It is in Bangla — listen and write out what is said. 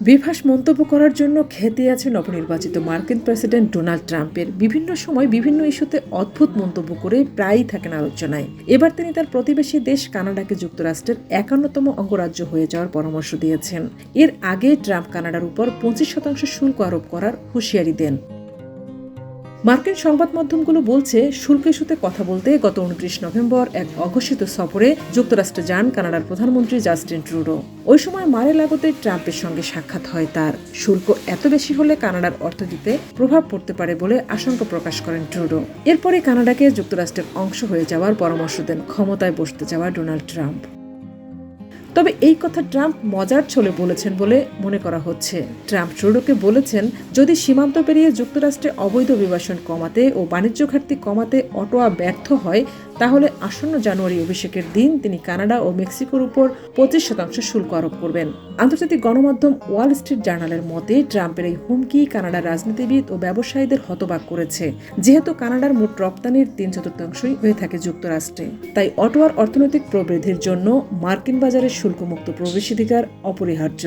বিভাস মন্তব্য করার জন্য খ্যাতি আছে নবনির্বাচিত মার্কিন প্রেসিডেন্ট ডোনাল্ড ট্রাম্পের। বিভিন্ন সময় বিভিন্ন ইস্যুতে অদ্ভুত মন্তব্য করে প্রায়ই থাকেন আলোচনায়। এবার তিনি তার প্রতিবেশী দেশ কানাডাকে যুক্তরাষ্ট্রের একান্নতম অঙ্গরাজ্য হয়ে যাওয়ার পরামর্শ দিয়েছেন। এর আগে ট্রাম্প কানাডার উপর পঁচিশ শতাংশ শুল্ক আরোপ করার হুঁশিয়ারি দেন। মার্কিন সংবাদ মাধ্যমগুলো বলছে শুল্ক ইস্যুতে কথা বলতে গত উনত্রিশ নভেম্বর এক অঘোষিত সফরে যুক্তরাষ্ট্রে যান কানাডার প্রধানমন্ত্রী জাস্টিন ট্রুডো। ওই সময় মারে লাগোতে ট্রাম্পের সঙ্গে সাক্ষাৎ হয় তার। শুল্ক এত বেশি হলে কানাডার অর্থনীতিতে প্রভাব পড়তে পারে বলে আশঙ্কা প্রকাশ করেন ট্রুডো। এরপরে কানাডাকে যুক্তরাষ্ট্রের অংশ হয়ে যাওয়ার পরামর্শ দেন ক্ষমতায় বসতে যাওয়া ডোনাল্ড ট্রাম্প। তবে এই কথা ট্রাম্প মজার ছলে বলেছেন বলে মনে করা হচ্ছে। ট্রাম্প ট্রুডোকে বলেছেন, যদি সীমান্ত পেরিয়ে যুক্তরাষ্ট্রে অবৈধ অভিবাসন কমাতে ও বাণিজ্য ঘাটতি কমাতে অটোয়া ব্যর্থ হয়, তাহলে আসন্ন জানুয়ারি অভিষেকের দিন তিনি কানাডা ও মেক্সিকোর উপর পঁচিশ শতাংশ শুল্ক আরোপ করবেন। আন্তর্জাতিক গণমাধ্যম ওয়াল স্ট্রিট জার্নালের মতে, ট্রাম্পের এই হুমকি কানাডার রাজনীতিবিদ ও ব্যবসায়ীদের হতবাক করেছে। যেহেতু কানাডার মোট রপ্তানির তিন চতুর্থাংশই হয়ে থাকে যুক্তরাষ্ট্রে, তাই অটোয়ার অর্থনৈতিক প্রবৃদ্ধির জন্য মার্কিন বাজারে শুল্কমুক্ত প্রবেশাধিকার অপরিহার্য।